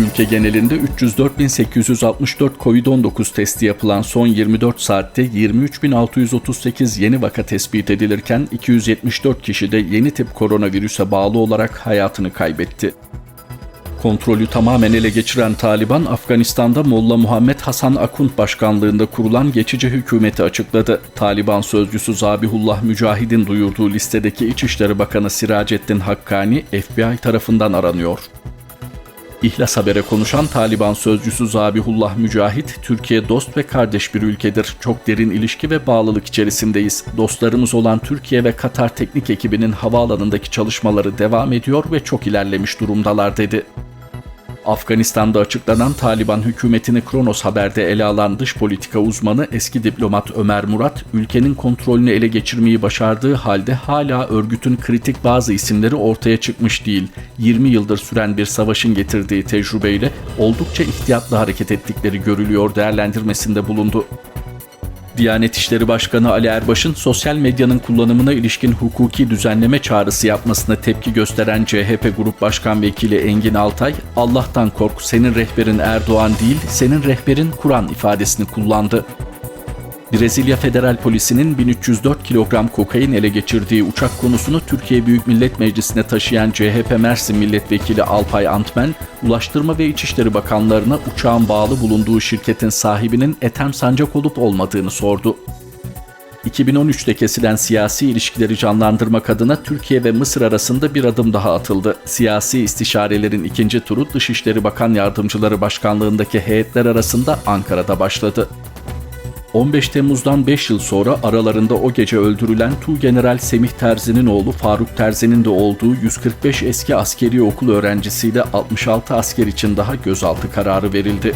Ülke genelinde 304.864 COVID-19 testi yapılan son 24 saatte 23.638 yeni vaka tespit edilirken 274 kişi de yeni tip koronavirüse bağlı olarak hayatını kaybetti. Kontrolü tamamen ele geçiren Taliban, Afganistan'da Molla Muhammed Hasan Akunt başkanlığında kurulan geçici hükümeti açıkladı. Taliban sözcüsü Zabihullah Mücahid'in duyurduğu listedeki İçişleri Bakanı Siracettin Hakkani, FBI tarafından aranıyor. İhlas Haber'e konuşan Taliban sözcüsü Zabihullah Mücahit, Türkiye dost ve kardeş bir ülkedir. Çok derin ilişki ve bağlılık içerisindeyiz. Dostlarımız olan Türkiye ve Katar teknik ekibinin havaalanındaki çalışmaları devam ediyor ve çok ilerlemiş durumdalar dedi. Afganistan'da açıklanan Taliban hükümetini Kronos Haber'de ele alan dış politika uzmanı eski diplomat Ömer Murat, ülkenin kontrolünü ele geçirmeyi başardığı halde hala örgütün kritik bazı isimleri ortaya çıkmış değil. 20 yıldır süren bir savaşın getirdiği tecrübeyle oldukça ihtiyatlı hareket ettikleri görülüyor değerlendirmesinde bulundu. Diyanet İşleri Başkanı Ali Erbaş'ın sosyal medyanın kullanımına ilişkin hukuki düzenleme çağrısı yapmasına tepki gösteren CHP Grup Başkan Vekili Engin Altay, Allah'tan kork senin rehberin Erdoğan değil, senin rehberin Kur'an ifadesini kullandı. Brezilya Federal Polisi'nin 1304 kilogram kokain ele geçirdiği uçak konusunu Türkiye Büyük Millet Meclisi'ne taşıyan CHP Mersin Milletvekili Alpay Antmen, Ulaştırma ve İçişleri Bakanlarına uçağın bağlı bulunduğu şirketin sahibinin Ethem Sancak olup olmadığını sordu. 2013'te kesilen siyasi ilişkileri canlandırmak adına Türkiye ve Mısır arasında bir adım daha atıldı. Siyasi istişarelerin ikinci turu Dışişleri Bakan Yardımcıları Başkanlığındaki heyetler arasında Ankara'da başladı. 15 Temmuz'dan 5 yıl sonra aralarında o gece öldürülen Tuğgeneral Semih Terzi'nin oğlu Faruk Terzi'nin de olduğu 145 eski askeri okul öğrencisiyle 66 asker için daha gözaltı kararı verildi.